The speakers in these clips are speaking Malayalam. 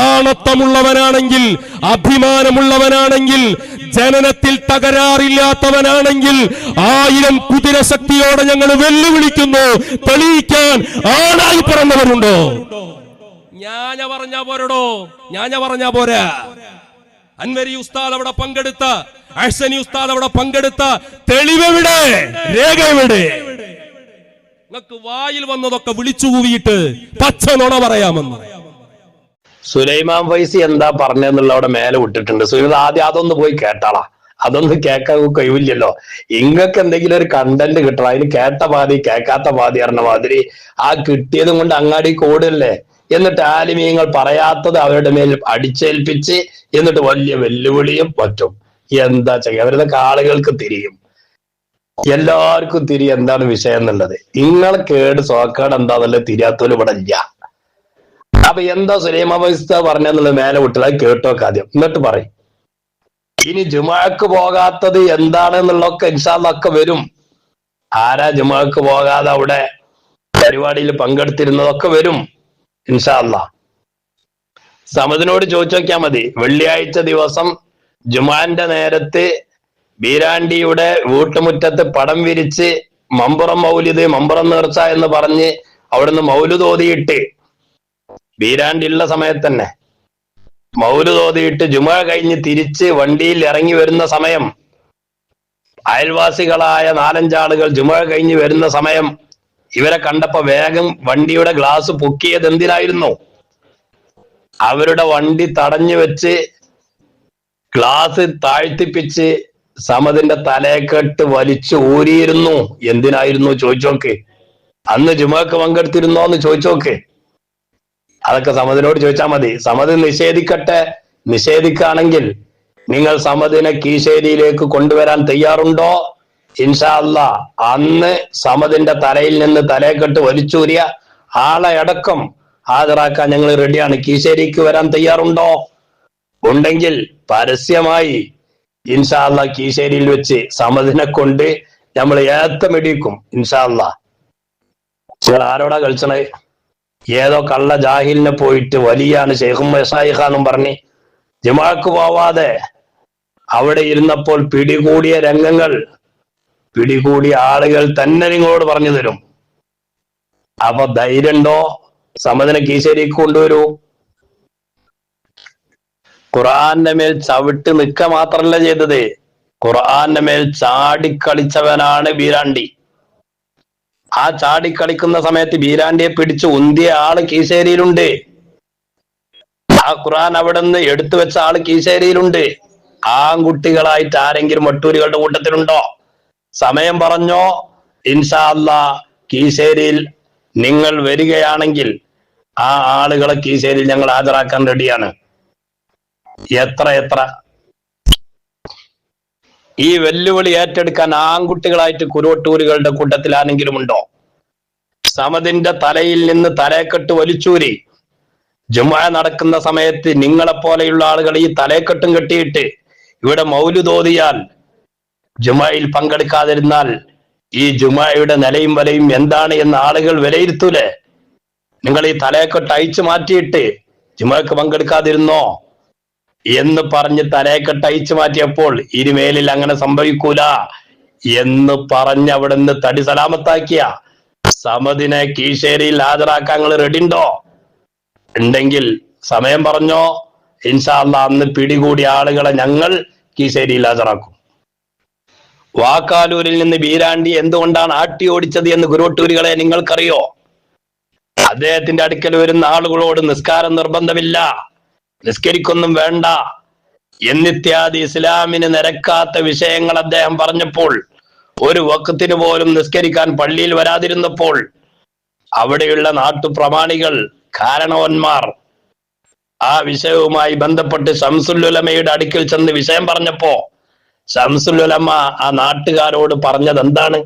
ആണത്തമുള്ളവനാണെങ്കിൽ അഭിമാനമുള്ളവനാണെങ്കിൽ ജനനത്തിൽ തകരാറില്ലാത്തവനാണെങ്കിൽ ആയിരം കുതിരശക്തിയോടെ ഞങ്ങൾ വെല്ലുവിളിക്കുന്നു. തെളിയിക്കാൻ ആണായി പറഞ്ഞവരുണ്ടോ ഞാന പറഞ്ഞ പോരടോ ഞാന പറഞ്ഞ പോരാ. അൻവരി ഉസ്താദ് അവിടെ പങ്കെടുത്ത അഹ്സനി ഉസ്താദ് അവിടെ പങ്കെടുത്ത തെളിവെവിടെ? രേഖ എവിടെ നിങ്ങൾക്ക് വായിൽ വന്നതൊക്കെ വിളിച്ചു കൂവിയിട്ട് പച്ച നുണ പറയാമെന്ന്. സുലൈമാൻ ഫൈസി എന്താ പറഞ്ഞെന്നുള്ള അവിടെ മേലെ വിട്ടിട്ടുണ്ട്. സുലൈമാൻ ആദ്യം അതൊന്ന് പോയി കേട്ടാളാ. അതൊന്നും കേൾക്കാൻ കഴിവില്ലല്ലോ. ഇങ്ങക്ക് എന്തെങ്കിലും ഒരു കണ്ടന്റ് കിട്ടണം. അതിന് കേട്ട പാതി കേൾക്കാത്ത പാതി പറഞ്ഞ മാതിരി ആ കിട്ടിയതും കൊണ്ട് അങ്ങാടി കൂടല്ലേ? എന്നിട്ട് ആലിമീങ്ങൾ പറയാത്തത് അവരുടെ മേൽ അടിച്ചേൽപ്പിച്ച് എന്നിട്ട് വലിയ വെല്ലുവിളിയും പറ്റും. എന്താ ചെയ്യുക? അവരുടെ ആളുകൾക്ക് തിരിയും. എല്ലാവർക്കും തിരി എന്താണ് വിഷയം എന്നുള്ളത്? നിങ്ങൾ കേട് സോക്കേട് എന്താന്നുള്ളത് തിരിയാത്തോലും ഇവിടെ ഇല്ല. അപ്പൊ എന്താ സുലൈമാ വൈസ്ത പറഞ്ഞെന്നുള്ളത് മേലെ വിട്ടില്ല കേട്ടോക്കെ ആദ്യം. എന്നിട്ട് പറയും. ഇനി ജുമാക്ക് പോകാത്തത് എന്താണെന്നുള്ളതൊക്കെ ഇൻഷാല്ലൊക്കെ വരും. ആരാ ജുമാക്ക് പോകാതെ അവിടെ പരിപാടിയിൽ പങ്കെടുത്തിരുന്നതൊക്കെ വരും ഇൻഷാല്ല സമതിനോട് ചോദിച്ചു നോക്കിയാൽ മതി. വെള്ളിയാഴ്ച ദിവസം ജുമാന്റെ നേരത്ത് ബീരാണ്ടിയുടെ വീട്ടുമുറ്റത്ത് പടം വിരിച്ച് മമ്പുറം മൗലിദ് മമ്പുറം നേർച്ച എന്ന് പറഞ്ഞ് അവിടുന്ന് മൗലുദ് ഉള്ള സമയത്ത് തന്നെ മൗൽ തോതിയിട്ട് ജുമ കഴിഞ്ഞ് തിരിച്ച് വണ്ടിയിൽ ഇറങ്ങി വരുന്ന സമയം. അയൽവാസികളായ നാലഞ്ചാളുകൾ ജുമ കഴിഞ്ഞ് വരുന്ന സമയം. ഇവരെ കണ്ടപ്പോ വേഗം വണ്ടിയുടെ ഗ്ലാസ് പൊക്കിയത് എന്തിനായിരുന്നു? അവരുടെ വണ്ടി തടഞ്ഞു വെച്ച് ഗ്ലാസ് താഴ്ത്തിപ്പിച്ച് സമതിന്റെ തലയെക്കെട്ട് വലിച്ചു ഊരിയിരുന്നു. എന്തിനായിരുന്നു? ചോദിച്ചോക്ക്. അന്ന് ജുമക്ക് പങ്കെടുത്തിരുന്നോ എന്ന് ചോദിച്ചോക്ക്. അതൊക്കെ സമതിനോട് ചോദിച്ചാൽ മതി. സമതി നിഷേധിക്കട്ടെ. നിഷേധിക്കുകയാണെങ്കിൽ നിങ്ങൾ സമതിനെ കീശേരിയിലേക്ക് കൊണ്ടുവരാൻ തയ്യാറുണ്ടോ? ഇൻഷാ അല്ലാ അന്ന് സമതിന്റെ തലയിൽ നിന്ന് തലയെക്കെട്ട് വലിച്ചൂരിയ ആളെ അടക്കം ഹാജരാക്കാൻ ഞങ്ങൾ റെഡിയാണ്. കീശേരിക്ക് വരാൻ തയ്യാറുണ്ടോ? ഉണ്ടെങ്കിൽ പരസ്യമായി ഇൻഷാ അല്ലാ കീശേരിയിൽ വെച്ച് സമതിനെ കൊണ്ട് നമ്മൾ ഏത്തമിടിക്കും ഇൻഷാ അല്ലാ നിങ്ങൾ ആരോടാ കളിച്ചണേ? ഏതോ കള്ള ജാഹിലിനെ പോയിട്ട് വലിയാണ് ഷെയ്ഖും മഷായിഖാന്നും പറഞ്ഞ് ജമാക്ക് പോവാതെ അവിടെ ഇരുന്നപ്പോൾ പിടികൂടിയ രംഗങ്ങൾ പിടികൂടിയ ആളുകൾ തന്നെ നിങ്ങളോട് പറഞ്ഞു തരും. അപ്പൊ ധൈര്യണ്ടോ സമതിനെ കീശേരിക്ക് കൊണ്ടുവരൂ. ഖുറാന്റെ മേൽ ചവിട്ട് നിൽക്ക മാത്രല്ല ചെയ്തത്. ഖുറാന്റെ മേൽ ചാടിക്കളിച്ചവനാണ് ബീരാണ്ടി. ആ ചാടിക്കളിക്കുന്ന സമയത്ത് ബീരാണ്ടിയെ പിടിച്ച് ഉന്തിയ ആൾ കീശേരിയിലുണ്ട്. ആ ഖുറാൻ അവിടെ നിന്ന് എടുത്തു വെച്ച ആൾ കീശേരിയിലുണ്ട്. ആൺകുട്ടികളായിട്ട് ആരെങ്കിലും മട്ടൂരികളുടെ കൂട്ടത്തിലുണ്ടോ? സമയം പറഞ്ഞോ? ഇൻഷാ അല്ലാ കീശേരിയിൽ നിങ്ങൾ വരികയാണെങ്കിൽ ആ ആളുകളെ കീശേരിയിൽ ഞങ്ങൾ ഹാജരാക്കാൻ റെഡിയാണ്. എത്ര എത്ര? ഈ വെല്ലുവിളി ഏറ്റെടുക്കാൻ ആൺകുട്ടികളായിട്ട് കുരുവട്ടൂരുകളുടെ കൂട്ടത്തിലാണെങ്കിലും ഉണ്ടോ? സമതിന്റെ തലയിൽ നിന്ന് തലയെക്കെട്ട് വലിച്ചൂരി. ജുമ നടക്കുന്ന സമയത്ത് നിങ്ങളെ പോലെയുള്ള ആളുകൾ ഈ തലയെക്കെട്ടും കെട്ടിയിട്ട് ഇവിടെ മൗലുതോതിയാൽ ജുമയിൽ പങ്കെടുക്കാതിരുന്നാൽ ഈ ജുമയുടെ നിലയും വലയും എന്താണ് എന്ന് ആളുകൾ വിലയിരുത്തൂലേ? നിങ്ങൾ ഈ തലയെക്കെട്ട് അയച്ചു മാറ്റിയിട്ട് ജുമക്ക് പങ്കെടുക്കാതിരുന്നോ? എന്ന് പറഞ്ഞ് തലയെക്കെട്ട് അയച്ചു മാറ്റിയപ്പോൾ ഇനിമേലിൽ അങ്ങനെ സംഭവിക്കൂല എന്ന് പറഞ്ഞ് അവിടെ നിന്ന് തടി സലാമത്താക്കിയ സമതിനെ കീശേരിയിൽ ഹാജരാക്കാൻ നിങ്ങൾ റെഡി ഉണ്ടോ? ഉണ്ടെങ്കിൽ സമയം പറഞ്ഞോ. ഇൻഷാല്ല അന്ന് പിടികൂടിയ ആളുകളെ ഞങ്ങൾ കീശേരിയിൽ ഹാജരാക്കും. വാക്കാലൂരിൽ നിന്ന് ബീരാണ്ടി എന്തുകൊണ്ടാണ് ആട്ടി ഓടിച്ചത് എന്ന് ഗുരുവട്ടൂരികളെ നിങ്ങൾക്കറിയോ? അദ്ദേഹത്തിന്റെ അടുക്കൽ വരുന്ന ആളുകളോട് നിസ്കാരം നിർബന്ധമില്ല. നിസ്കരിക്കൊന്നും വേണ്ട. എന്നിത്യാദി ഇസ്ലാമിന് നിരക്കാത്ത വിഷയങ്ങൾ അദ്ദേഹം പറഞ്ഞപ്പോൾ ഒരു വക്കത്തിന് പോലും നിസ്കരിക്കാൻ പള്ളിയിൽ വരാതിരുന്നപ്പോൾ അവിടെയുള്ള നാട്ടുപ്രമാണികൾ കാരണവന്മാർ ആ വിഷയവുമായി ബന്ധപ്പെട്ട് ശംസുല്ലുലമയുടെ അടുക്കിൽ ചെന്ന് വിഷയം പറഞ്ഞപ്പോ ശംസുല്ലുലമ ആ നാട്ടുകാരോട് പറഞ്ഞത് എന്താണ്?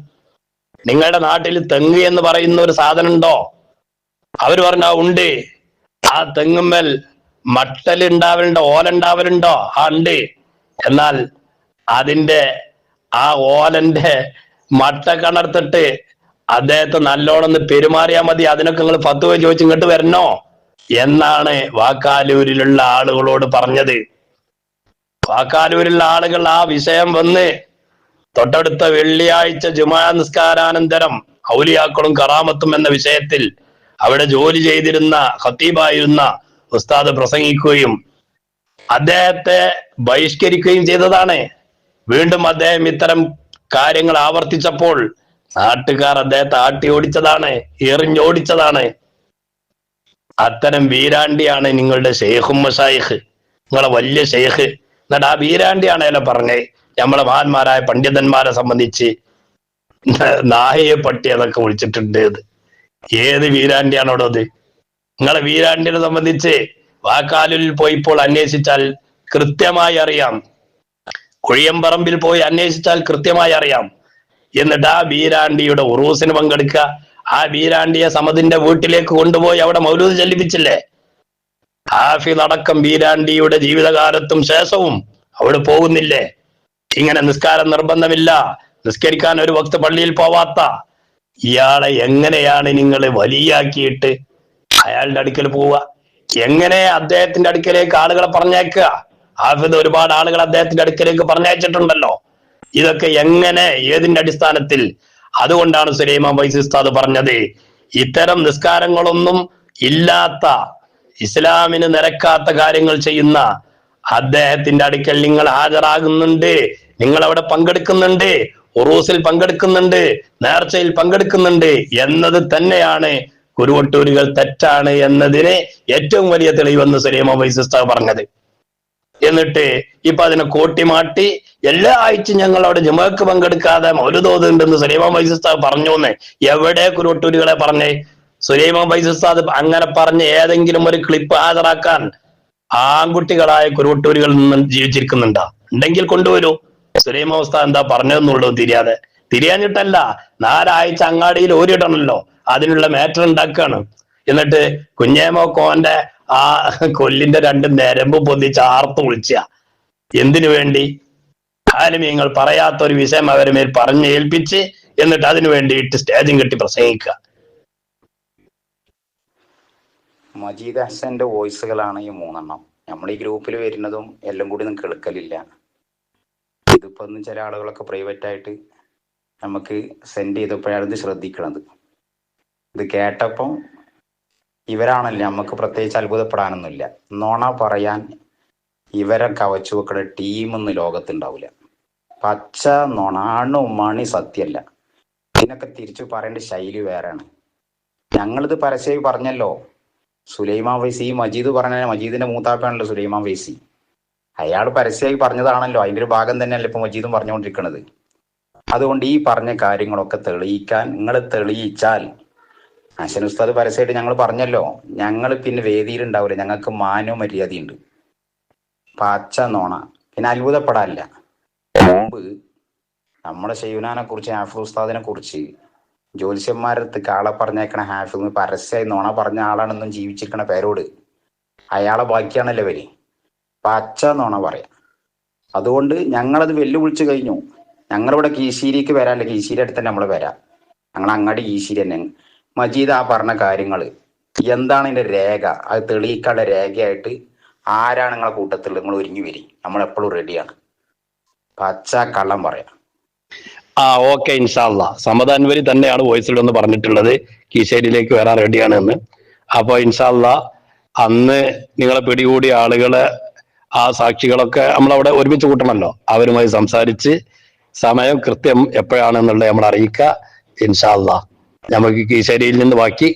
നിങ്ങളുടെ നാട്ടിൽ തെങ്ങ് എന്ന് പറയുന്ന ഒരു സാധനം ഉണ്ടോ അവർ പറഞ്ഞ ഉണ്ട്. ആ തെങ്ങുമ്മൽ മട്ടൽ ഉണ്ടാവലുണ്ടോ ഓല ഉണ്ടാവലുണ്ടോ ആ ഉണ്ട്. എന്നാൽ അതിന്റെ ആ ഓലന്റെ മട്ട കണർത്തിട്ട് അദ്ദേഹത്തെ നല്ലോണം ഒന്ന് പെരുമാറിയാൽ മതി. അതിനൊക്കെ നിങ്ങൾ പത്ത് പോയി ചോദിച്ച് ഇങ്ങോട്ട് വരണോ? എന്നാണ് വാക്കാലൂരിലുള്ള ആളുകളോട് പറഞ്ഞത്. വാക്കാലൂരിലുള്ള ആളുകൾ ആ വിഷയം വന്ന് തൊട്ടടുത്ത വെള്ളിയാഴ്ച ജുമാ നിസ്കാരാനന്തരം ഔലിയാക്കളും കറാമത്തും എന്ന വിഷയത്തിൽ അവിടെ ജോലി ചെയ്തിരുന്ന ഖത്തീബായിരുന്ന ഉസ്താദ് പ്രസംഗിക്കുകയും അദ്ദേഹത്തെ ബഹിഷ്കരിക്കുകയും ചെയ്തതാണ്. വീണ്ടും അദ്ദേഹം ഇത്തരം കാര്യങ്ങൾ ആവർത്തിച്ചപ്പോൾ നാട്ടുകാർ അദ്ദേഹത്തെ ആട്ടി ഓടിച്ചതാണ് എറിഞ്ഞോടിച്ചതാണ് അത്തരം വീരാണ്ടിയാണ് നിങ്ങളുടെ ഷെയ്ഖും മഷായിഖ്. നിങ്ങളെ വലിയ ഷെയ്ഖ് എന്നിട്ട് ആ വീരാണ്ടിയാണല്ലോ പറഞ്ഞേ നമ്മളെ മഹാന്മാരായ പണ്ഡിതന്മാരെ സംബന്ധിച്ച് നായയെ പട്ടി അതൊക്കെ വിളിച്ചിട്ടുണ്ട്. ഏത് വീരാണ്ടിയാണോടോ അത്? നിങ്ങളെ വീരാണ്ടിനെ സംബന്ധിച്ച് വാക്കാലിൽ പോയിപ്പോൾ അന്വേഷിച്ചാൽ കൃത്യമായി അറിയാം. കുഴിയമ്പറമ്പിൽ പോയി അന്വേഷിച്ചാൽ കൃത്യമായി അറിയാം. എന്നിട്ട് ആ വീരാണ്ടിയുടെ ഉറൂസിന് പങ്കെടുക്കുക. ആ വീരാണ്ടിയെ സമതിന്റെ വീട്ടിലേക്ക് കൊണ്ടുപോയി അവിടെ മൗലൂദ് ചലിപ്പിച്ചില്ലേ ഹാഫിദ് അടക്കം വീരാണ്ടിയുടെ ജീവിതകാലത്തും ശേഷവും അവിടെ പോകുന്നില്ലേ? ഇങ്ങനെ നിസ്കാരം നിർബന്ധമില്ല. നിസ്കരിക്കാൻ ഒരു വക്ത് പള്ളിയിൽ പോവാത്ത ഇയാളെ എങ്ങനെയാണ് നിങ്ങൾ വലിയാക്കിയിട്ട് അയാളുടെ അടുക്കൽ പോവുക. എങ്ങനെ അദ്ദേഹത്തിന്റെ അടുക്കലേക്ക് ആളുകളെ പറഞ്ഞേക്കുക ഹാഫിദ് ഒരുപാട് ആളുകൾ അദ്ദേഹത്തിന്റെ അടുക്കലേക്ക് പറഞ്ഞയച്ചിട്ടുണ്ടല്ലോ. ഇതൊക്കെ എങ്ങനെ ഏതിന്റെ അടിസ്ഥാനത്തിൽ? അതുകൊണ്ടാണ് സുലൈമാൻ വൈസി ഉസ്താദ് പറഞ്ഞത് ഇത്തരം നിസ്കാരങ്ങളൊന്നും ഇല്ലാത്ത ഇസ്ലാമിന് നിരക്കാത്ത കാര്യങ്ങൾ ചെയ്യുന്ന അദ്ദേഹത്തിന്റെ അടുക്കൽ നിങ്ങൾ ഹാജരാകുന്നുണ്ട് നിങ്ങൾ അവിടെ പങ്കെടുക്കുന്നുണ്ട് ഉറൂസിൽ പങ്കെടുക്കുന്നുണ്ട് നേർച്ചയിൽ പങ്കെടുക്കുന്നുണ്ട് എന്നത് തന്നെയാണ് കുരുവട്ടൂരുകൾ തെറ്റാണ് എന്നതിന് ഏറ്റവും വലിയ തെളിവെന്ന് സുലൈമാൻ വൈസിസ്ത പറഞ്ഞത്. എന്നിട്ട് ഇപ്പൊ അതിനെ കൂട്ടിമാട്ടി എല്ലാ ആഴ്ചയും ഞങ്ങൾ അവിടെ ജുമക്ക് പങ്കെടുക്കാതെ ഒരു തോതുണ്ടെന്ന് സുലൈമാൻ വൈസിസ്ത പറഞ്ഞു എന്ന് എവിടെ കുരുവട്ടൂരുകളെ പറഞ്ഞേ? സുലൈമാൻ വൈസുസ്താദ് അങ്ങനെ പറഞ്ഞ് ഏതെങ്കിലും ഒരു ക്ലിപ്പ് ഹാജരാക്കാൻ ആൺകുട്ടികളായ കുരുവട്ടൂരുകളിൽ നിന്ന് ജീവിച്ചിരിക്കുന്നുണ്ടോ? ഉണ്ടെങ്കിൽ കൊണ്ടുവരൂ. സുലൈമാൻ ഉസ്താദ് എന്താ പറഞ്ഞതെന്നുള്ളൂ തിരിയാതെ തിരിയാഞ്ഞിട്ടല്ല നാലാഴ്ച അങ്ങാടിയിൽ ഓരിടണല്ലോ അതിനുള്ള മാറ്റർ ഉണ്ടാക്കുകയാണ് എന്നിട്ട് കുഞ്ഞേമോ കോന്റെ ആ കൊല്ലിന്റെ രണ്ട് നരമ്പ് പൊന്തിച്ച് ആർത്ത് വിളിച്ച എന്തിനു വേണ്ടി? കാലമീങ്ങൾ പറയാത്ത ഒരു വിഷയം അവരെ മേൽ പറഞ്ഞ് ഏൽപ്പിച്ച് എന്നിട്ട് അതിനു വേണ്ടിയിട്ട് സ്റ്റേജും കെട്ടി പ്രസംഗിക്കുക. മജീദ് ഹസന്റെ വോയിസുകളാണ് ഈ മൂന്നെണ്ണം. നമ്മൾ ഈ ഗ്രൂപ്പിൽ വരുന്നതും എല്ലാം കൂടി നിങ്ങൾക്ക് കേൾക്കലില്ല. ഇതിപ്പോ ചില ആളുകളൊക്കെ പ്രൈവറ്റ് ആയിട്ട് നമുക്ക് സെൻഡ് ചെയ്തപ്പോഴാണ് ഇത് ശ്രദ്ധിക്കണത്. ഇത് കേട്ടപ്പം ഇവരാണല്ലോ നമുക്ക് പ്രത്യേകിച്ച് അത്ഭുതപ്പെടാനൊന്നുമില്ല. നോണ പറയാൻ ഇവരെ കവച്ചു വെക്കുന്ന ടീമൊന്നും ലോകത്തുണ്ടാവില്ല. പച്ച നൊണാണ് ഉമ്മാണി സത്യല്ല ഇതിനൊക്കെ തിരിച്ചു പറയേണ്ട ശൈലി വേറെയാണ്. ഞങ്ങളിത് പരസ്യമായി പറഞ്ഞല്ലോ. സുലൈമാൻ വൈസി ഈ മജീദ് പറഞ്ഞ മജീദിന്റെ മൂത്താപ്പാണല്ലോ സുലൈമാൻ വൈസി അയാൾ പരസ്യമായി പറഞ്ഞതാണല്ലോ. അതിന്റെ ഒരു ഭാഗം തന്നെയല്ലേ ഇപ്പൊ മജീദും പറഞ്ഞുകൊണ്ടിരിക്കുന്നത് അതുകൊണ്ട് ഈ പറഞ്ഞ കാര്യങ്ങളൊക്കെ തെളിയിക്കാൻ നിങ്ങൾ തെളിയിച്ചാൽ. അശൻ ഉസ്താദ് പരസ്യമായിട്ട് ഞങ്ങൾ പറഞ്ഞല്ലോ ഞങ്ങൾ പിന്നെ വേദിയിൽ ഉണ്ടാവില്ല ഞങ്ങൾക്ക് മാനോ മര്യാദയുണ്ട്. പച്ച നോണ പിന്നെ അത്ഭുതപ്പെടാനില്ല. മുമ്പ് നമ്മുടെ ഷെയ്യുനാനെ കുറിച്ച് ഹാഫിദ് ഉസ്താദിനെ കുറിച്ച് ജ്യോത്സ്യന്മാരടുത്ത് കാളെ പറഞ്ഞേക്കണ ഹാഫിദ് പരസ്യമായി നോണ പറഞ്ഞ ആളാണെന്നും ജീവിച്ചിരിക്കണ പേരോട്. അയാളെ ബാക്കിയാണല്ലോ വരി പച്ച നോണ പറയാം. അതുകൊണ്ട് ഞങ്ങളത് വെല്ലുവിളിച്ചു കഴിഞ്ഞു. ഞങ്ങളിവിടെ കീശേരിക്ക് വരാല്ല കീശീരി അടുത്ത് തന്നെ നമ്മൾ വരാം. ഞങ്ങൾ അങ്ങാടി കീശേരി തന്നെ. മജീദ് ആ പറഞ്ഞ കാര്യങ്ങൾ എന്താണ് ഇതിന്റെ രേഖ? അത് തെളിയിക്കാനുള്ള രേഖയായിട്ട് ആരാണ് നിങ്ങളെ കൂട്ടത്തിൽ നിങ്ങൾ ഒരുങ്ങി വരി. നമ്മൾ എപ്പോഴും റെഡിയാണ് പച്ച കള്ളം പറയാം. ആ ഓക്കെ ഇൻഷാല്ല സമതാൻവരി അൻവരി തന്നെയാണ് വോയിസിൽ ഒന്ന് പറഞ്ഞിട്ടുള്ളത്. കീശേരിയിലേക്ക് വരാൻ റെഡിയാണ് എന്ന്. അപ്പൊ ഇൻഷാല്ല അന്ന് നിങ്ങളെ പിടികൂടിയ ആളുകളെ ആ സാക്ഷികളൊക്കെ നമ്മളവിടെ ഒരുമിച്ച് കൂട്ടണമല്ലോ. അവരുമായി സംസാരിച്ച് സമയം കൃത്യം എപ്പോഴാണെന്നുള്ളത് നമ്മൾ അറിയിക്കുക. ഇൻഷാല്ല നമുക്ക് കീശേരിയിൽ നിന്ന് ബാക്കി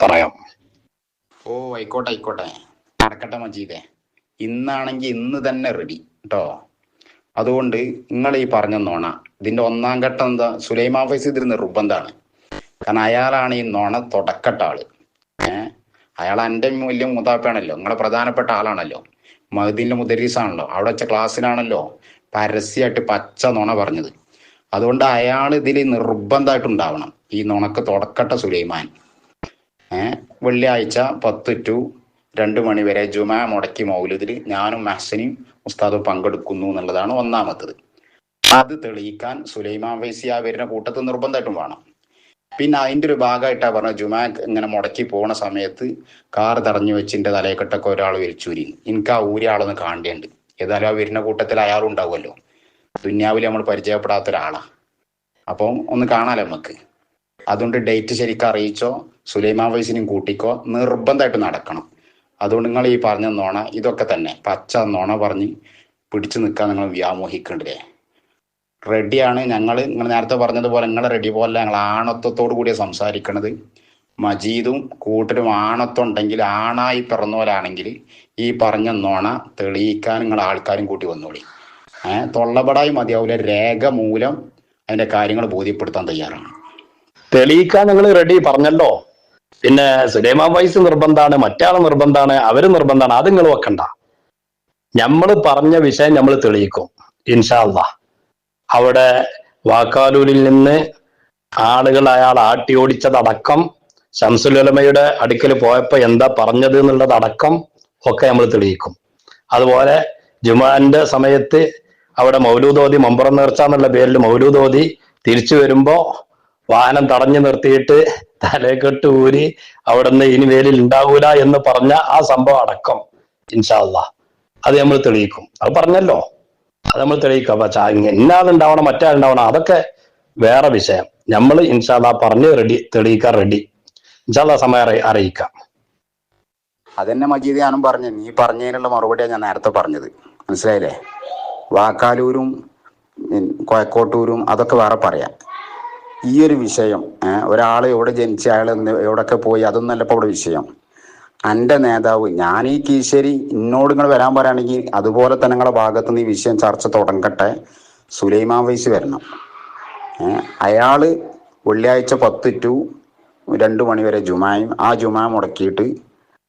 പറയാം. ഓ ആയിക്കോട്ടെ ആയിക്കോട്ടെ. നടക്കട്ടെ മജീദേ. ഇന്നാണെങ്കിൽ ഇന്ന് തന്നെ റെഡി കേട്ടോ അതുകൊണ്ട് നിങ്ങൾ ഈ പറഞ്ഞ നോണ. ഇതിന്റെ ഒന്നാം ഘട്ടം എന്താ? സുലൈമാ ഫൈസ് ഇതിൽ നിർബന്ധമാണ് കാരണം അയാളാണ് ഈ നോണ തുടക്കട്ട ആൾ. ഏഹ് അയാൾ എന്റെ വലിയ മുതാപ്പാണല്ലോ. നിങ്ങളെ പ്രധാനപ്പെട്ട ആളാണല്ലോ. മഹദീന്റെ മുദരീസാണല്ലോ. അവിടെ വെച്ച ക്ലാസ്സിലാണല്ലോ പരസ്യമായിട്ട് പച്ച നുണ പറഞ്ഞത്. അതുകൊണ്ട് അയാൾ ഇതിൽ നിർബന്ധമായിട്ടുണ്ടാവണം ഈ നുണക്ക് തുടക്കട്ട സുലൈമാൻ. വെള്ളിയാഴ്ച പത്ത് ടു രണ്ട് മണി വരെ ജുമാ മുടക്കി മൗലുദിൽ ഞാനും മഹ്സനും ഉസ്താദും പങ്കെടുക്കുന്നു എന്നുള്ളതാണ് ഒന്നാമത്തത്. അത് തെളിയിക്കാൻ സുലൈമാൻ വൈസി ആ വരുന്ന കൂട്ടത്തിൽ നിർബന്ധമായിട്ടും വേണം. പിന്നെ അതിന്റെ ഒരു ഭാഗമായിട്ടാ പറഞ്ഞ ജുമാ ഇങ്ങനെ മുടക്കി പോണ സമയത്ത് കാർ തടഞ്ഞു വെച്ചിന്റെ തലയെക്കെട്ടൊക്കെ ഒരാൾ വലിച്ചൂരി. എനിക്ക് ആ ഊരാളൊന്ന് കാണേണ്ടത് ഏതായാലും ആ വരുന്ന കൂട്ടത്തിൽ അയാളും ഉണ്ടാവുമല്ലോ ദുന്യാവിൽ നമ്മൾ പരിചയപ്പെടാത്ത ഒരാളാ. അപ്പം ഒന്ന് കാണാലോ നമുക്ക്? അതുകൊണ്ട് ഡേറ്റ് ശരിക്കും അറിയിച്ചോ സുലൈമാ വയസ്സിനും കൂട്ടിക്കോ നിർബന്ധമായിട്ട് നടക്കണം. അതുകൊണ്ട് നിങ്ങൾ ഈ പറഞ്ഞ നോണ ഇതൊക്കെ തന്നെ പച്ച നോണ പറഞ്ഞ് പിടിച്ചു നിൽക്കാൻ നിങ്ങൾ വ്യാമോഹിക്കണ്ടേ റെഡിയാണ് ഞങ്ങൾ നിങ്ങൾ നേരത്തെ പറഞ്ഞതുപോലെ നിങ്ങൾ റെഡി പോലെ ഞങ്ങൾ ആണത്വത്തോടു കൂടിയാണ് സംസാരിക്കണത്. മജീദും കൂട്ടരും ആണത്തുണ്ടെങ്കിൽ ആണായി പിറന്നവരാണെങ്കിൽ ഈ പറഞ്ഞ നോണ തെളിയിക്കാൻ നിങ്ങൾ ആൾക്കാരും കൂട്ടി വന്നോളി. ഏഹ് തൊള്ളപടായി മതിയാവില്ല രേഖ മൂലം അതിന്റെ കാര്യങ്ങൾ ബോധ്യപ്പെടുത്താൻ തയ്യാറാണ്. തെളിയിക്കാൻ നിങ്ങൾ റെഡി പറഞ്ഞല്ലോ. പിന്നെ സുലൈമാൻ വൈസ് നിർബന്ധാണ് മറ്റാൾ നിർബന്ധാണ് അവർ നിർബന്ധാണ് അത് നിങ്ങൾ വെക്കണ്ട. നമ്മൾ പറഞ്ഞ വിഷയം നമ്മൾ തെളിയിക്കും ഇൻഷാല്ല അവിടെ വാക്കാലൂരിൽ നിന്ന് ആളുകൾ അയാൾ ആട്ടി ശംസുലമയുടെ അടുക്കൽ പോയപ്പോ എന്താ പറഞ്ഞത് എന്നുള്ളതടക്കം ഒക്കെ നമ്മൾ തെളിയിക്കും. അതുപോലെ ജുമാന്റെ സമയത്ത് അവിടെ മൗലൂദോതി മമ്പുറം നേർച്ച എന്നുള്ള പേരിൽ മൗലൂദോതി തിരിച്ചു വരുമ്പോ വാഹനം തടഞ്ഞു നിർത്തിയിട്ട് തലേക്കെട്ട് ഊരി അവിടുന്ന് ഇനി വേലിൽ ഉണ്ടാവൂല എന്ന് പറഞ്ഞ ആ സംഭവം അടക്കം ഇൻഷാല്ല അത് നമ്മൾ തെളിയിക്കും. അത് പറഞ്ഞല്ലോ. അത് നമ്മൾ തെളിയിക്കാം. പക്ഷെ ഇന്നാളുണ്ടാവണം മറ്റാളുണ്ടാവണം അതൊക്കെ വേറെ വിഷയം. നമ്മൾ ഇൻഷാല്ല പറഞ്ഞ് റെഡി തെളിയിക്കാൻ റെഡി. ഇൻഷാല്ല സമയം അറി- അറിയിക്കാം. അതന്നെ മജീദ് ഞാനും പറഞ്ഞു. നീ പറഞ്ഞതിനുള്ള മറുപടിയാണ് ഞാൻ നേരത്തെ പറഞ്ഞത്. മനസ്സിലായില്ലേ? വാക്കാലൂരും കോയക്കോട്ടൂരും അതൊക്കെ വേറെ പറയാം. ഈ ഒരു വിഷയം ഒരാൾ എവിടെ ജനിച്ച അയാൾ എവിടെയൊക്കെ പോയി അതൊന്നല്ല ഇപ്പോൾ ഇവിടെ വിഷയം. എന്റെ നേതാവ് ഞാൻ ഈ കീശ്ശേരി എന്നോട് നിങ്ങൾ വരാൻ പറയുകയാണെങ്കിൽ അതുപോലെ തന്നെ നിങ്ങളുടെ ഭാഗത്ത് നിന്ന് ഈ വിഷയം ചർച്ച തുടങ്ങട്ടെ. സുലൈമാൻ വൈസ് വരണം. അയാൾ വെള്ളിയാഴ്ച പത്ത് ടു രണ്ട് മണിവരെ ജുമായും ആ ജുമാ മുടക്കിയിട്ട്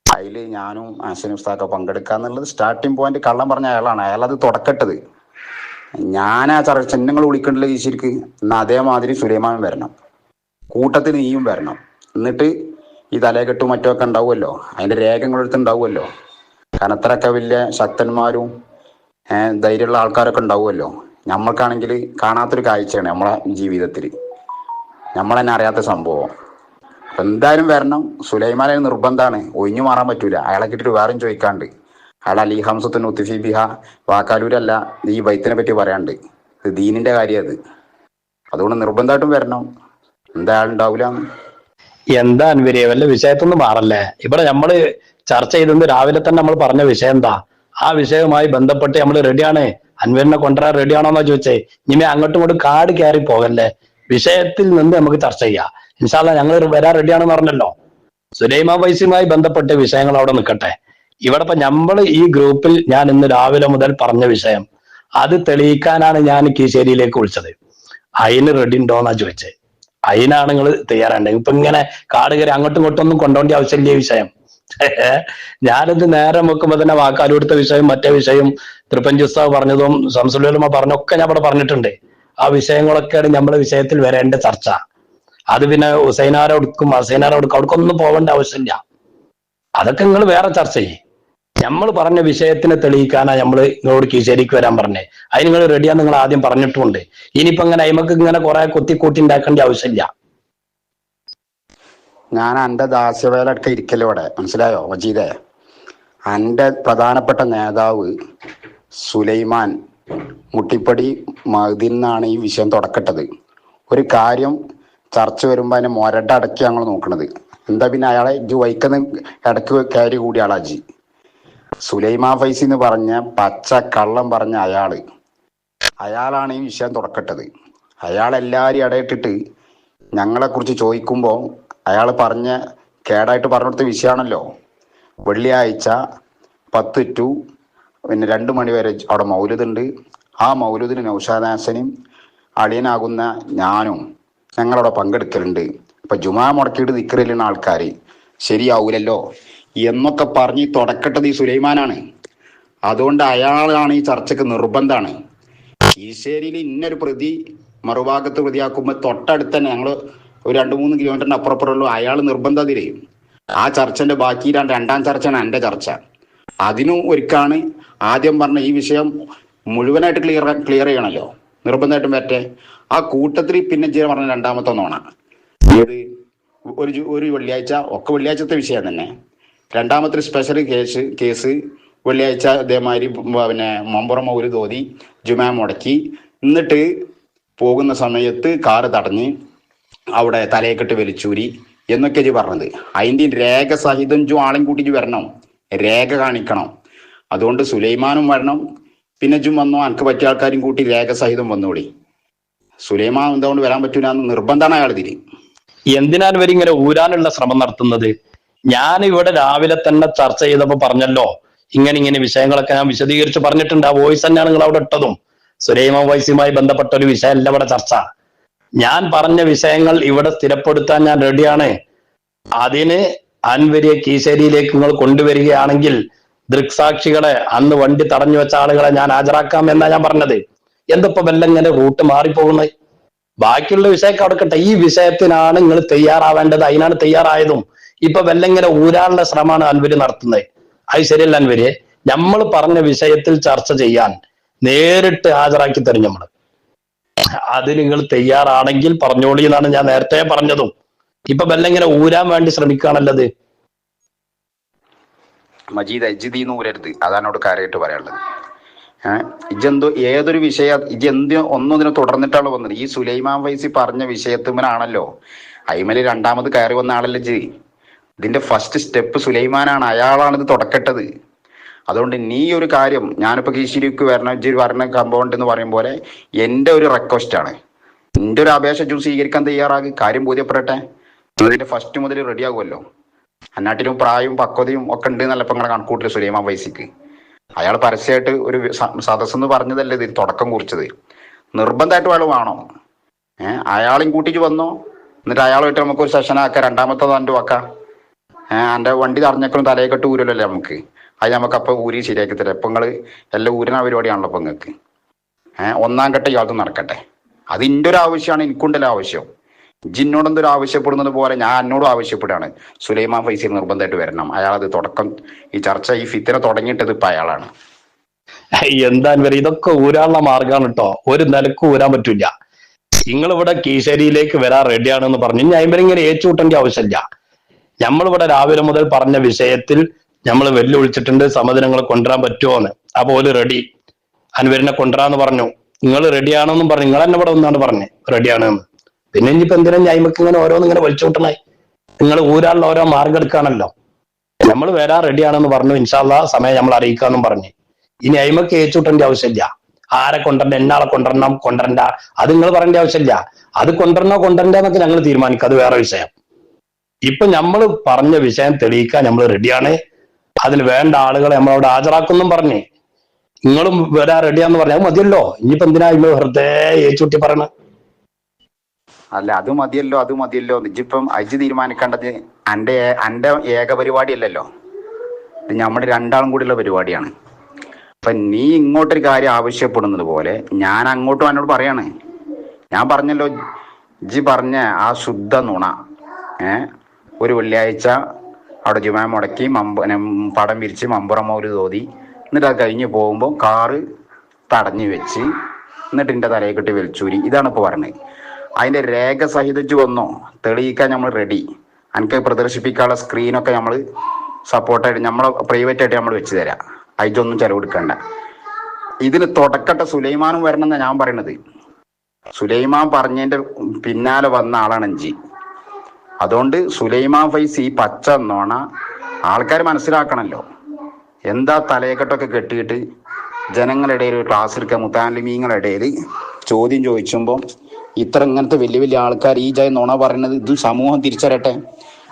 അതിൽ ഞാനും ആശൻ ഉസ്താഖൊക്കെ പങ്കെടുക്കുക എന്നുള്ളത് സ്റ്റാർട്ടിങ് പോയിന്റ് കള്ളം പറഞ്ഞ അയാളാണ്. അയാളത് തുടക്കട്ടത്. ഞാൻ ആ ചർച്ച നിങ്ങൾ വിളിക്കണ്ടല്ലോ ചേച്ചിക്ക്. എന്നാൽ അതേമാതിരി സുലൈമാൻ വരണം. കൂട്ടത്തിൽ നീയും വരണം. എന്നിട്ട് ഈ തലയെക്കെട്ടും മറ്റുമൊക്കെ ഉണ്ടാവുമല്ലോ? അതിന്റെ രേഖകളെടുത്ത് ഉണ്ടാവുമല്ലോ? കാരണം അത്രയൊക്കെ വലിയ ശക്തന്മാരും ധൈര്യമുള്ള ആൾക്കാരൊക്കെ ഉണ്ടാവുമല്ലോ? നമ്മൾക്കാണെങ്കിൽ കാണാത്തൊരു കാഴ്ചയാണ് നമ്മളെ ജീവിതത്തിൽ നമ്മളെന്നെ അറിയാത്ത സംഭവം. എന്തായാലും വരണം. സുലൈമാനെ നിർബന്ധമാണ് ഒഴിഞ്ഞു മാറാൻ പറ്റൂല. അയാളെ കിട്ടിട്ട് വേറെയും ചോദിക്കാണ്ട്. അയാൾ അലി ഹംസത്തിന് ഉത്തിഫി ബിഹ വാക്കാലൂരല്ല ഈ വൈത്തിനെ പറ്റി പറയാണ്ട്. ഇത് ദീനിന്റെ കാര്യം അത്. അതുകൊണ്ട് നിർബന്ധമായിട്ടും വരണം. എന്താ ആളുണ്ടാവൂല എന്താ അൻവരിയ വല്ല വിഷയത്തൊന്നും മാറല്ലേ? ഇവിടെ നമ്മൾ ചർച്ച ചെയ്തത് രാവിലെ തന്നെ നമ്മൾ പറഞ്ഞ വിഷയം എന്താ? ആ വിഷയവുമായി ബന്ധപ്പെട്ട് നമ്മൾ റെഡിയാണ് അൻവരിനെ കൊണ്ടുവരാൻ റെഡിയാണോന്നാ ചോദിച്ചേ. ഇനി അങ്ങോട്ടും ഇങ്ങോട്ടും കാട് കയറി പോകല്ലേ? വിഷയത്തിൽ നിന്ന് നമുക്ക് ചർച്ച ചെയ്യാം. ഇൻഷാല്ല ഞങ്ങൾ വരാൻ റെഡിയാണെന്ന് പറഞ്ഞല്ലോ. സുലൈമാ വൈസുമായി ബന്ധപ്പെട്ട വിഷയങ്ങൾ അവിടെ നിൽക്കട്ടെ. ഇവിടെ ഇപ്പൊ നമ്മൾ ഈ ഗ്രൂപ്പിൽ ഞാൻ ഇന്ന് രാവിലെ മുതൽ പറഞ്ഞ വിഷയം അത് തെളിയിക്കാനാണ് ഞാൻ കീശേരിയിലേക്ക് വിളിച്ചത്. അതിന് റെഡി ഉണ്ടോന്നാ ചോദിച്ചത് അതിനാണ് നിങ്ങൾ തയ്യാറേണ്ടത് ഇപ്പൊ ഇങ്ങനെ കാട് കയറി അങ്ങോട്ടും ഇങ്ങോട്ടും ഒന്നും കൊണ്ടോണ്ട ആവശ്യമില്ല ഈ വിഷയം. ഞാനിത് നേരെ നോക്കുമ്പോ തന്നെ വാക്കാലൂടുത്ത വിഷയം മറ്റേ വിഷയം തൃപ്പഞ്ചുസ്താവ് പറഞ്ഞതും സംസുലമ പറഞ്ഞൊക്കെ ഞാൻ ഇവിടെ പറഞ്ഞിട്ടുണ്ട്. ആ വിഷയങ്ങളൊക്കെയാണ് നമ്മുടെ വിഷയത്തിൽ വരേണ്ട ചർച്ച. അത് പിന്നെ ഹുസൈനാരോടുക്കും അവിടെ ഒന്നും പോകേണ്ട ആവശ്യമില്ല. അതൊക്കെ നിങ്ങൾ വേറെ ചർച്ച ചെയ്യും. നമ്മൾ പറഞ്ഞ വിഷയത്തിനെ തെളിയിക്കാനാ നമ്മൾ നിങ്ങളോട് കീശേരിക്ക് വരാൻ പറഞ്ഞേ. അതിന് നിങ്ങൾ റെഡിയാന്ന് നിങ്ങൾ ആദ്യം പറഞ്ഞിട്ടുണ്ട്. ഇനിയിപ്പോ ഇങ്ങനെ അയിമക്ക് ഇങ്ങനെ കുറെ കൊത്തിക്കൂട്ടി ഉണ്ടാക്കേണ്ട ആവശ്യമില്ല. ഞാൻ എന്റെ ദാസ്യവേലൊക്കെ ഇരിക്കലോ അവിടെ മനസ്സിലായോ? മജീദേ? എന്റെ പ്രധാനപ്പെട്ട നേതാവ് സുലൈമാൻ മുട്ടിപ്പടി മഹദിൽ നിന്നാണ് ഈ വിഷയം തുടക്കട്ടത്. ഒരു കാര്യം ചർച്ച വരുമ്പോൾ അതിനെ മൊരടടക്കി ഞങ്ങൾ നോക്കണത്. എന്താ പിന്നെ അയാളെ ഇജ് വൈക്കുന്ന ഇടയ്ക്ക് കയറി കൂടിയ ആളാജി സുലൈമാ ഫൈസി എന്ന് പറഞ്ഞ പച്ച കള്ളം പറഞ്ഞ അയാൾ. അയാളാണ് ഈ വിഷയം തുടക്കട്ടത്. അയാൾ എല്ലാവരും ഇടയിട്ടിട്ട് ഞങ്ങളെ കുറിച്ച് ചോദിക്കുമ്പോൾ അയാൾ പറഞ്ഞ കേടായിട്ട് പറഞ്ഞു കൊടുത്ത വിഷയമാണല്ലോ വെള്ളിയാഴ്ച പത്ത് ടു പിന്നെ രണ്ട് മണി വരെ അവിടെ മൗലുദുണ്ട് ആ മൗലുദിന് നൗഷാദ് ഹാസനും അളിയനാകുന്ന ഞാനും ഞങ്ങളവിടെ പങ്കെടുക്കലുണ്ട്. ഇപ്പൊ ജുമാ മുടക്കിയിട്ട് നിക്കറില്ലുന്ന ആൾക്കാർ ശരിയാവൂലല്ലോ. എന്നൊക്കെ പറഞ്ഞ് തുടക്കട്ടത് ഈ സുലൈമാനാണ്. അതുകൊണ്ട് അയാളാണ് ഈ ചർച്ചക്ക് നിർബന്ധമാണ് ഈശ്വരിയിൽ ഇന്നൊരു പ്രതി മറുഭാഗത്ത് പ്രതിയാക്കുമ്പോൾ തൊട്ടടുത്ത് തന്നെ ഞങ്ങൾ ഒരു രണ്ട് മൂന്ന് കിലോമീറ്ററിന് അപ്പുറപ്പുറമുള്ളൂ അയാൾ നിർബന്ധത്തിലേ ആ ചർച്ചന്റെ ബാക്കി രണ്ടാം ചർച്ചയാണ് എന്റെ ചർച്ച. അതിനും ഒരുക്കാണ് ആദ്യം പറഞ്ഞ ഈ വിഷയം മുഴുവനായിട്ട് ക്ലിയർ ക്ലിയർ ചെയ്യണമല്ലോ നിർബന്ധമായിട്ടും പറ്റേ ആ കൂട്ടത്തിൽ പിന്നെ ജീവൻ പറഞ്ഞ രണ്ടാമത്തെ നോണ ഏത് ഒരു ഒരു വെള്ളിയാഴ്ച ഒക്കെ വെള്ളിയാഴ്ചത്തെ വിഷയം തന്നെ. രണ്ടാമത്തെ സ്പെഷ്യൽ കേസ് കേസ് വെള്ളിയാഴ്ച ഇതേമാതിരി പിന്നെ മമ്പുറം ഒരു തോതി ജുമാ മുടക്കി. എന്നിട്ട് പോകുന്ന സമയത്ത് കാറ് തടഞ്ഞ് അവിടെ തലയെക്കെട്ട് വലിച്ചൂരി എന്നൊക്കെ ജി പറഞ്ഞത്. അതിന്റെ രേഖ സഹിതം ജു ആളും കൂട്ടിച്ച് വരണം. രേഖ കാണിക്കണം. അതുകൊണ്ട് സുലൈമാനും വരണം. പിന്നെ ജും വന്നോ എനിക്ക് പറ്റിയ ആൾക്കാരും കൂട്ടി രേഖ സഹിതം വന്നോളി. സുലൈമാൻ എന്തുകൊണ്ട് വരാൻ പറ്റൂല എന്ന് നിർബന്ധമാണ് അയാൾ തിരി എന്തിനാണ് ഇവരിങ്ങനെ ഊരാനുള്ള ശ്രമം നടത്തുന്നത്? ഞാൻ ഇവിടെ രാവിലെ തന്നെ ചർച്ച ചെയ്തപ്പോ പറഞ്ഞല്ലോ ഇങ്ങനെ ഇങ്ങനെ വിഷയങ്ങളൊക്കെ ഞാൻ വിശദീകരിച്ച് പറഞ്ഞിട്ടുണ്ട്. ആ വോയിസ് തന്നെയാണ് നിങ്ങൾ അവിടെ ഇട്ടതും. സുലൈമാൻ വോയിസുമായി ബന്ധപ്പെട്ട ഒരു വിഷയമല്ല ഇവിടെ ചർച്ച. ഞാൻ പറഞ്ഞ വിഷയങ്ങൾ ഇവിടെ സ്ഥിരപ്പെടുത്താൻ ഞാൻ റെഡിയാണ്. അതിന് അൻവരിയെ കീശേരിയിലേക്ക് നിങ്ങൾ കൊണ്ടുവരികയാണെങ്കിൽ ദൃക്സാക്ഷികളെ അന്ന് വണ്ടി തടഞ്ഞു വെച്ച ആളുകളെ ഞാൻ ഹാജരാക്കാം എന്നാ ഞാൻ പറഞ്ഞത്. എന്തിപ്പോ വല്ല ഇങ്ങനെ റൂട്ട് മാറിപ്പോകുന്നത് ബാക്കിയുള്ള വിഷയമൊക്കെ അടക്കട്ടെ ഈ വിഷയത്തിനാണ് നിങ്ങൾ തയ്യാറാവേണ്ടത്. അതിനാണ് തയ്യാറായതും. ഇപ്പൊ വെല്ലങ്ങനെ ഊരാനുള്ള ശ്രമമാണ് അൻവര് നടത്തുന്നത് അത് ശരിയല്ല അൻവര് നമ്മൾ പറഞ്ഞ വിഷയത്തിൽ ചർച്ച ചെയ്യാൻ നേരിട്ട് ഹാജരാക്കി തരും നമ്മൾ അത് നിങ്ങൾ തയ്യാറാണെങ്കിൽ പറഞ്ഞോളി എന്നാണ് ഞാൻ നേരത്തെ പറഞ്ഞതും. ഇപ്പൊ വെല്ലങ്ങനെ ഊരാൻ വേണ്ടി ശ്രമിക്കുകയാണല്ലത്. മജീദ് അജിദി എന്ന് ഊരരുത്. അതാണ് അവിടെ കാര്യമായിട്ട് പറയാനുള്ളത്. ഇജെന്തോ ഏതൊരു വിഷയ ഇജെന്ത് ഒന്നതിനെ തുടർന്നിട്ടാണ് വന്നത്? ഈ സുലൈമാൻ വൈസി പറഞ്ഞ വിഷയത്തുമ്മനാണല്ലോ അയിമൽ രണ്ടാമത് കയറി വന്ന ആളല്ലേ ജി ഇതിന്റെ ഫസ്റ്റ് സ്റ്റെപ്പ് സുലൈമാനാണ്. അയാളാണ് ഇത് തുടക്കട്ടത്. അതുകൊണ്ട് നീ ഒരു കാര്യം ഞാനിപ്പോ കീശിരിക്ക് വരണ ജി വരണ കമ്പൗണ്ട് എന്ന് പറയും പോലെ എന്റെ ഒരു റിക്വസ്റ്റ് ആണ്. എന്റെ ഒരു അപേക്ഷ സ്വീകരിക്കാൻ തയ്യാറാകി കാര്യം ബോധ്യപ്പെടട്ടെ. ഇതിന്റെ ഫസ്റ്റ് മുതൽ റെഡിയാകുമല്ലോ അന്നാട്ടിലും പ്രായവും പക്വതയും ഒക്കെ ഉണ്ട് എന്നല്ല ഇപ്പൊ നിങ്ങളെ കണക്കൂട്ടില്ല സുലൈമാൻ വൈസിക്ക്. അയാൾ പരസ്യമായിട്ട് ഒരു സദസ് എന്ന് പറഞ്ഞതല്ലേ ഇത് തുടക്കം കുറിച്ചത്? നിർബന്ധമായിട്ട് അയാൾ വേണോ? ഏഹ് അയാളെയും കൂട്ടിയിട്ട് വന്നോ? എന്നിട്ട് അയാളുമായിട്ട് നമുക്ക് ഒരു സെഷൻ ആക്കാം രണ്ടാമത്തെ തന്റെ വെക്കാം. എന്റെ വണ്ടി തറഞ്ഞേക്കണം തലയെ കെട്ട് ഊരല്ലോ നമുക്ക്? അത് നമുക്ക് അപ്പൊ ഊരി ശരിയാക്കി തരാം. ഇപ്പൊ നിങ്ങൾ എല്ലാം ഊരിനാ പരിപാടിയാണല്ലോ ഇപ്പൊ നിങ്ങൾക്ക് ഒന്നാം ഘട്ടം ഇയാൾക്ക് നടക്കട്ടെ. അത് ഇന്റെ ഒരു ആവശ്യമാണ് എനിക്കുണ്ടല്ലോ ആവശ്യം. ജിന്നോട് ഒരു ആവശ്യപ്പെടുന്നത് പോലെ ഞാൻ എന്നോടും ആവശ്യപ്പെടുകയാണ്. സുലൈമാൻ ഫൈസി നിർബന്ധമായിട്ട് വരണം. അയാൾ അത് തുടക്കം ഈ ചർച്ച ഈ ഫിത്തിനെ തുടങ്ങിയിട്ടത് ഇപ്പൊ അയാളാണ്. എന്താ വരെ ഇതൊക്കെ ഊരാനുള്ള മാർഗമാണ് കേട്ടോ ഒരു നിലയ്ക്ക് ഊരാൻ പറ്റില്ല നിങ്ങൾ ഇവിടെ കീശേരിയിലേക്ക് വരാൻ റെഡിയാണെന്ന് പറഞ്ഞു ഞാൻ ഇങ്ങനെ ഏച്ചുകൂട്ടേണ്ട ആവശ്യമില്ല. നമ്മളിവിടെ രാവിലെ മുതൽ പറഞ്ഞ വിഷയത്തിൽ നമ്മൾ വെല്ലുവിളിച്ചിട്ടുണ്ട് സമതിനങ്ങൾ കൊണ്ടുവരാൻ പറ്റുമോ എന്ന് അപ്പൊ ഓൽ റെഡി അനുവരനെ കൊണ്ടുവരാന്ന് പറഞ്ഞു. നിങ്ങൾ റെഡിയാണെന്നും പറഞ്ഞു. നിങ്ങൾ തന്നെ ഇവിടെ ഒന്നാണ് പറഞ്ഞത് റെഡിയാണെന്ന് പിന്നെ ഇനിയിപ്പോ എന്തിനാ ഞായ്മക്ക് ഇങ്ങനെ ഓരോന്ന് ഇങ്ങനെ വലിച്ചുകൂട്ടണേ നിങ്ങൾ ഊരാളിൽ ഓരോ മാർഗം എടുക്കാണല്ലോ. നമ്മൾ വരാൻ റെഡിയാണെന്ന് പറഞ്ഞു. ഇൻഷാല്ല സമയം നമ്മൾ അറിയിക്കാന്നും പറഞ്ഞു. ഇനി അയിമക്ക് ഏച്ചുകൂട്ടേണ്ട ആവശ്യമില്ല. ആരെ കൊണ്ടുവരണ്ട എന്നാളെ കൊണ്ടുവരണം കൊണ്ടുവരണ്ട. അത് നിങ്ങൾ പറയേണ്ട ആവശ്യമില്ല. അത് കൊണ്ടുവരണോ കൊണ്ടുവരണ്ട എന്നൊക്കെ ഞങ്ങൾ തീരുമാനിക്കും. അത് വേറെ വിഷയം. ഇപ്പൊ നമ്മൾ പറഞ്ഞ വിഷയം തെളിയിക്കാൻ നമ്മൾ റെഡിയാണ് അതിൽ വേണ്ട ആളുകളെ നമ്മളവിടെ ഹാജരാക്കുന്നും പറഞ്ഞേ. നിങ്ങളും വരാൻ റെഡിയാന്ന് പറഞ്ഞാൽ മതിയല്ലോ. ഇനിയിപ്പോ എന്തിനാ ഇമ്മ വെറുതെ ഏച്ചുട്ടി പറയണ? അല്ല അത് മതിയല്ലോ അത് മതിയല്ലോ. ഇജിപ്പം അജ് തീരുമാനിക്കേണ്ടത് എന്റെ എന്റെ ഏക പരിപാടിയല്ലല്ലോ. ഇത് നമ്മുടെ രണ്ടാളും കൂടിയുള്ള പരിപാടിയാണ്. അപ്പൊ നീ ഇങ്ങോട്ടൊരു കാര്യം ആവശ്യപ്പെടുന്നത് പോലെ ഞാൻ അങ്ങോട്ടും എന്നോട് പറയാണ്. ഞാൻ പറഞ്ഞല്ലോ ജി പറഞ്ഞ ആ ശുദ്ധ നുണ ഏ ഒരു വെള്ളിയാഴ്ച അവിടെ ജുമാ മുടക്കി മമ്പ പടം വിരിച്ച് മമ്പുറം ഒരു തോതി. എന്നിട്ട് അത് കഴിഞ്ഞ് പോകുമ്പോൾ കാറ് തടഞ്ഞു വെച്ച് എന്നിട്ട് എന്റെ തലയെ കെട്ടി വലിച്ചൂരി. ഇതാണ് ഇപ്പോൾ പറഞ്ഞത്. അതിന്റെ രേഖ സഹിതച്ച് വന്നോ. തെളിയിക്കാൻ നമ്മൾ റെഡി എനിക്ക് പ്രദർശിപ്പിക്കാനുള്ള സ്ക്രീനൊക്കെ നമ്മൾ സപ്പോർട്ടായിട്ട് നമ്മൾ പ്രൈവറ്റ് ആയിട്ട് നമ്മൾ വെച്ച് തരാം. അതിലൊന്നും ചെലവെടുക്കണ്ട ഇതിന് തുടക്കട്ട സുലൈമാനും വരണം ഞാൻ പറയണത്. സുലൈമാൻ പറഞ്ഞതിന്റെ പിന്നാലെ വന്ന ആളാണ് അഞ്ചി. അതുകൊണ്ട് സുലൈമാൻ ഫൈസ് ഈ പച്ച എന്നോണ ആൾക്കാർ മനസ്സിലാക്കണമല്ലോ എന്താ തലയക്കെട്ടൊക്കെ കെട്ടിയിട്ട് ജനങ്ങളുടെ ഇടയിൽ ക്ലാസ് എടുക്കുക മുത്താലിമീങ്ങളുടെ ഇടയിൽ ചോദ്യം ചോദിച്ചുമ്പോൾ ഇത്ര ഇങ്ങനത്തെ വലിയ വലിയ ആൾക്കാർ ഈ ജയ നുണ പറയുന്നത് ഇത് സമൂഹം തിരിച്ചറിയട്ടെ.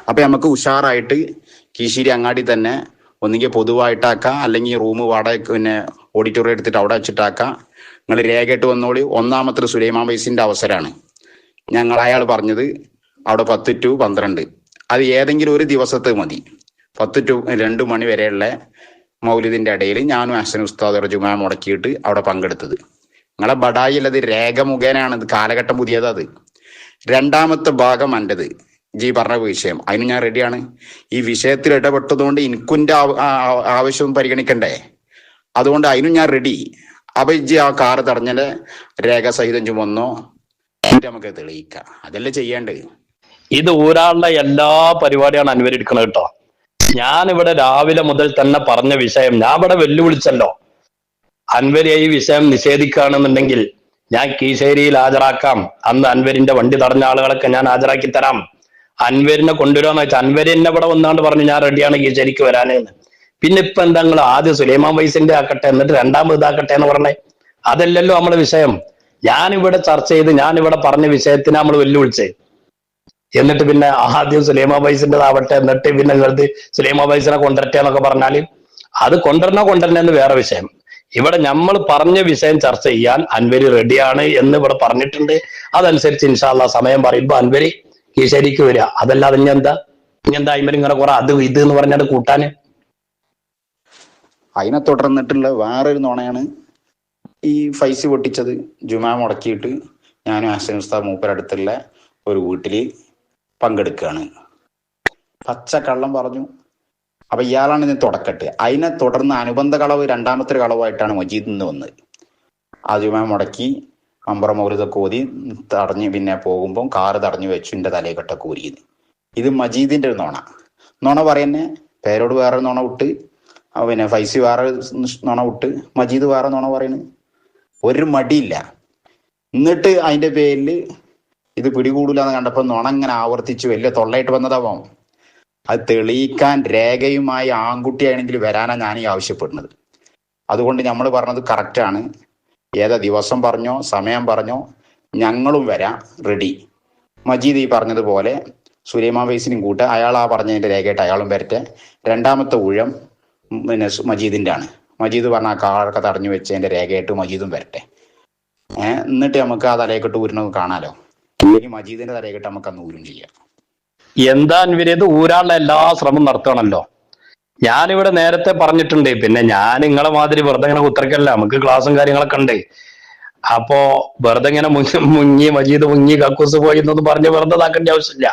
അപ്പൊ നമുക്ക് ഉഷാറായിട്ട് കീശേരി അങ്ങാടി തന്നെ ഒന്നുകിൽ പൊതുവായിട്ടാക്കാം അല്ലെങ്കിൽ റൂം വാടക പിന്നെ ഓഡിറ്റോറിയം എടുത്തിട്ട് അവിടെ വെച്ചിട്ടാക്കാം. നിങ്ങൾ രേഖയിട്ട് വന്നോളി. ഒന്നാമത്തെ സുലൈമാൻ വയസ്സിന്റെ അവസരമാണ് ഞങ്ങൾ അയാൾ പറഞ്ഞത് അവിടെ പത്ത് ടു പന്ത്രണ്ട്. അത് ഏതെങ്കിലും ഒരു ദിവസത്തെ മതി. പത്ത് ടു രണ്ട് മണി വരെയുള്ള മൗലിദിന്റെ ഇടയിൽ ഞാനും അഹ്സൻ ഉസ്താദ് ജുമാ മുടക്കിയിട്ട് അവിടെ പങ്കെടുത്തത്. നിങ്ങളെ ബഡായി അല്ലത് രേഖ മുഖേനയാണ്. കാലഘട്ടം പുതിയത് അത്. രണ്ടാമത്തെ ഭാഗം എന്റെത് ജി പറഞ്ഞ വിഷയം. അതിന് ഞാൻ റെഡിയാണ് ഈ വിഷയത്തിൽ ഇടപെട്ടതുകൊണ്ട് എനിക്കുന്റെ ആവ- ആ- ആ- ആവശ്യവും പരിഗണിക്കണ്ടേ? അതുകൊണ്ട് അതിനും ഞാൻ റെഡി അപ്പൊ ഇജ്ജി ആ കാറ് തടഞ്ഞതിന്റെ രേഖ സഹിതം ചുമന്നോ നമുക്ക് തെളിയിക്കാം. അതല്ലേ ചെയ്യേണ്ടത്. ഇത് ഒരാളുടെ എല്ലാ പരിപാടിയാണ് അനുവദിക്കണത് കേട്ടോ. ഞാൻ ഇവിടെ രാവിലെ മുതൽ തന്നെ പറഞ്ഞ വിഷയം. ഞാൻ ഇവിടെ വെല്ലുവിളിച്ചല്ലോ. അൻവരെ ഈ വിഷയം നിഷേധിക്കുകയാണെന്നുണ്ടെങ്കിൽ ഞാൻ കീശേരിയിൽ ഹാജരാക്കാം. അന്ന് അൻവരിന്റെ വണ്ടി തടഞ്ഞ ആളുകളൊക്കെ ഞാൻ ഹാജരാക്കി തരാം. അൻവരിനെ കൊണ്ടുവരാന്ന് വെച്ചാൽ അൻവരി എന്നെ ഇവിടെ വന്നാണ്ട് പറഞ്ഞു ഞാൻ റെഡിയാണ് കീശേരിക്ക് വരാനെന്ന് പിന്നെ ഇപ്പൊ എന്താ നിങ്ങൾ ആദ്യം സുലൈമാൻ വൈസിന്റെ ആക്കട്ടെ എന്നിട്ട് രണ്ടാമത് ഇതാക്കട്ടെ എന്ന് പറഞ്ഞേ. അതല്ലല്ലോ നമ്മളെ വിഷയം. ഞാൻ ഇവിടെ ചർച്ച ചെയ്ത് ഇവിടെ പറഞ്ഞ വിഷയത്തിന് നമ്മൾ വെല്ലുവിളിച്ചേ. എന്നിട്ട് പിന്നെ ആദ്യം സുലൈമാ ബൈസിന്റെതാവട്ടെ എന്നിട്ട് പിന്നെ നിങ്ങൾക്ക് സുലൈമാ ബൈസിനെ കൊണ്ടുവരട്ടെ എന്നൊക്കെ പറഞ്ഞാൽ അത് കൊണ്ടുവരണോ കൊണ്ടുവരണേന്ന് വേറെ വിഷയം. ഇവിടെ നമ്മൾ പറഞ്ഞ വിഷയം ചർച്ച ചെയ്യാൻ അൻവരി റെഡിയാണ് എന്ന് ഇവിടെ പറഞ്ഞിട്ടുണ്ട്. അതനുസരിച്ച് ഇൻഷാല്ല സമയം പറയുമ്പോ അൻവരി കീശേരിക്ക് വരിക. അതല്ലാതെ ഇനി എന്താ? ഇനി എന്താ അയ്മരി ഇങ്ങനെ കുറെ അത് ഇത് എന്ന് പറഞ്ഞാൽ കൂട്ടാന്? അതിനെ തുടർന്നിട്ടുള്ള വേറൊരു നോണയാണ് ഈ ഫൈസ് പൊട്ടിച്ചത് ജുമാ മുടക്കിയിട്ട് ഞാനും ഹസൻ ഉസ്താദ് മൂപ്പരടുത്തുള്ള ഒരു വീട്ടിൽ പങ്കെടുക്കുകയാണ് കള്ളം പറഞ്ഞു. അപ്പൊ ഇയാളാണ് ഇതിന് തുടക്കട്ട്. അതിനെ തുടർന്ന് അനുബന്ധ കളവ് രണ്ടാമത്തെ കളവായിട്ടാണ് മജീദ് നിന്ന് വന്നത്. ആദ്യമായി മുടക്കി അമ്പറ മൗലിതൊക്കെ ഓതി തടഞ്ഞ് പിന്നെ പോകുമ്പോൾ കാറ് തടഞ്ഞു വെച്ചു എന്റെ തലയെക്കെട്ടൊക്കെ ഊരിയത് ഇത് മജീദിന്റെ ഒരു നോണ. നോണ പറയുന്നേ പേരോട് വേറെ നോണ വിട്ട് പിന്നെ ഫൈസി വേറെ നോണ വിട്ട് മജീദ് വേറെ നോണ പറയുന്നത് ഒരു മടിയില്ല. എന്നിട്ട് അതിന്റെ പേരിൽ ഇത് പിടികൂടില്ല എന്ന് കണ്ടപ്പോൾ നോണ ഇങ്ങനെ ആവർത്തിച്ച് വലിയ തൊള്ളയിട്ട് വന്നതാവാം. അത് തെളിയിക്കാൻ രേഖയുമായി ആൺകുട്ടിയാണെങ്കിൽ വരാനാണ് ഞാൻ ഈ ആവശ്യപ്പെടുന്നത്. അതുകൊണ്ട് നമ്മൾ പറഞ്ഞത് കറക്റ്റാണ് ഏതാ ദിവസം പറഞ്ഞോ സമയം പറഞ്ഞോ ഞങ്ങളും വരാം റെഡി മജീദ് ഈ പറഞ്ഞതുപോലെ സുലൈമാൻ വൈസിനും കൂട്ട് അയാൾ ആ പറഞ്ഞതിന്റെ രേഖയായിട്ട് അയാളും വരട്ടെ. രണ്ടാമത്തെ ഊഴം പിന്നെ മജീദിന്റെ ആണ്. മജീദ് പറഞ്ഞ ആ കാറൊക്കെ തടഞ്ഞു വെച്ചതിന്റെ രേഖയായിട്ട് മജീദും വരട്ടെ. ഏഹ് എന്നിട്ട് നമുക്ക് ആ തലയെക്കെട്ട് ഊരിനൊക്കെ കാണാലോ. ഇനി മജീദിന്റെ തലയെക്കെട്ട് നമുക്ക് അന്ന് ഊരും ചെയ്യാം. എന്താ വിനീത് ഊരാളുടെ എല്ലാ ശ്രമം നടത്തണമല്ലോ ഞാനിവിടെ നേരത്തെ പറഞ്ഞിട്ടുണ്ട് പിന്നെ ഞാൻ നിങ്ങളെ മാതിരി വെറുതെ ഇങ്ങനെ ഉത്തരക്കല്ല നമുക്ക് ക്ലാസ്സും കാര്യങ്ങളൊക്കെ ഉണ്ട്. അപ്പോ വെറുതെ ഇങ്ങനെ മുങ്ങി മജീദ് മുങ്ങി കക്കൂസ് പോയി എന്നൊന്നും പറഞ്ഞ് വെറുതെ ഇതാക്കേണ്ട ആവശ്യമില്ല.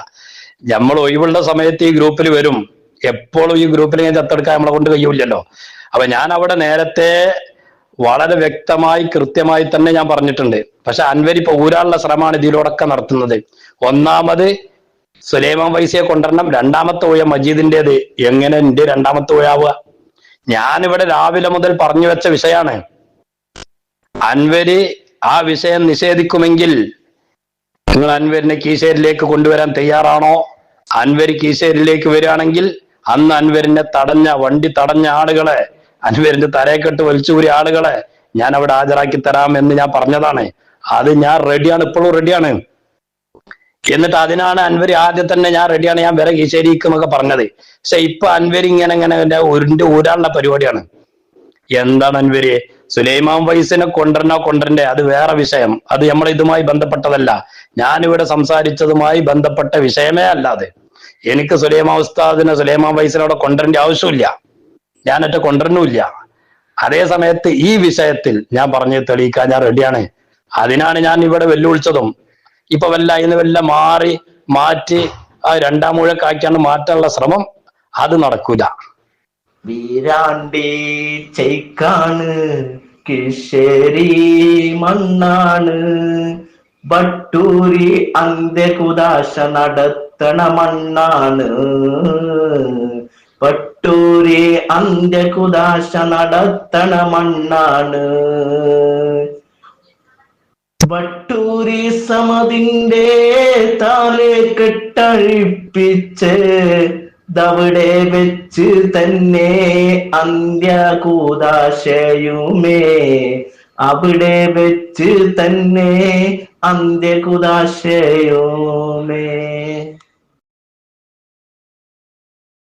നമ്മൾ ഒഴിവുള്ള സമയത്ത് ഈ ഗ്രൂപ്പിൽ വരും. എപ്പോഴും ഈ ഗ്രൂപ്പിൽ ഞാൻ ചത്തെടുക്കാൻ നമ്മളെ കൊണ്ട് കഴിയൂലല്ലോ അപ്പൊ ഞാൻ അവിടെ നേരത്തെ വളരെ വ്യക്തമായി കൃത്യമായി തന്നെ ഞാൻ പറഞ്ഞിട്ടുണ്ട്. പക്ഷെ അൻവരി ഇപ്പൊ ഊരാനുള്ള ശ്രമമാണ് ഇതിലൂടെ നടത്തുന്നത്. ഒന്നാമത് സുലൈമാൻ വൈസിയെ കൊണ്ടുവരണം. രണ്ടാമത്തെ ഊഴ മജീദിന്റേത്. എങ്ങനെ എന്റെ രണ്ടാമത്തെ ഊഴാവുക ഞാനിവിടെ രാവിലെ മുതൽ പറഞ്ഞു വെച്ച വിഷയമാണ് അൻവര് ആ വിഷയം നിഷേധിക്കുമെങ്കിൽ നിങ്ങൾ അൻവരിനെ കീശേരിലേക്ക് കൊണ്ടുവരാൻ തയ്യാറാണോ? അൻവര് കീശേരിലേക്ക് വരികയാണെങ്കിൽ അന്ന് അൻവരിനെ തടഞ്ഞ വണ്ടി തടഞ്ഞ ആളുകളെ അൻവരിന്റെ തലയെക്കെട്ട് വലിച്ചുകൂരി ആളുകളെ ഞാൻ അവിടെ ഹാജരാക്കി തരാം എന്ന് ഞാൻ പറഞ്ഞതാണ്. അത് ഞാൻ റെഡിയാണ് ഇപ്പോഴും റെഡിയാണ് എന്നിട്ട് അതിനാണ് അൻവർ ആദ്യം തന്നെ ഞാൻ റെഡിയാണ് ഞാൻ വേറെ കീശേരിക്ക് ഒക്കെ പറഞ്ഞത്. പക്ഷെ ഇപ്പൊ അൻവർ ഇങ്ങനെ ഇങ്ങനെ ഉരുണ്ട് ഊരാനുള്ള പരിപാടിയാണ്. എന്താണ് അൻവര്? സുലൈമാൻ വൈസിനെ കൊണ്ടുവരണോ കൊണ്ടുവരണ്ടേ? അത് വേറെ വിഷയം. അത് നമ്മൾ ഇതുമായി ബന്ധപ്പെട്ടതല്ല. ഞാനിവിടെ സംസാരിച്ചതുമായി ബന്ധപ്പെട്ട വിഷയമേ അല്ലാതെ എനിക്ക് സുലൈമാ ഉസ്താദിനെ സുലൈമാൻ വൈസിനെ അവിടെ കൊണ്ടുവരേണ്ട ആവശ്യമില്ല. ഞാൻ ഞാനൊറ്റ കൊണ്ടുവരണില്ല. അതേ സമയത്ത് ഈ വിഷയത്തിൽ ഞാൻ പറഞ്ഞ് തെളിയിക്കാൻ ഞാൻ റെഡിയാണ് അതിനാണ് ഞാൻ ഇവിടെ വെല്ലുവിളിച്ചതും. ഇപ്പൊ വല്ല ഇന്ന് വല്ല മാറി മാറ്റി ആ രണ്ടാം മുഴക്കാക്കിയാണ് മാറ്റാനുള്ള ശ്രമം അത് നടക്കൂല. വീരാണ്ടി കിഷേരി മണ്ണാണ്. ബട്ടൂരി അന്ത്യകുദാശ നടത്തണ മണ്ണാണ്. ബട്ടൂരി അന്ത്യകുദാശ നടത്തണ മണ്ണാണ്. ബട്ടൂരി സമതിന്റെ താലെ കെട്ടഴിപ്പിച്ച് ദവിടെ വെച്ച് തന്നെ അന്ത്യകൂദാശയുമേ. അവിടെ വെച്ച് തന്നെ അന്ത്യകുദാശയുമേ.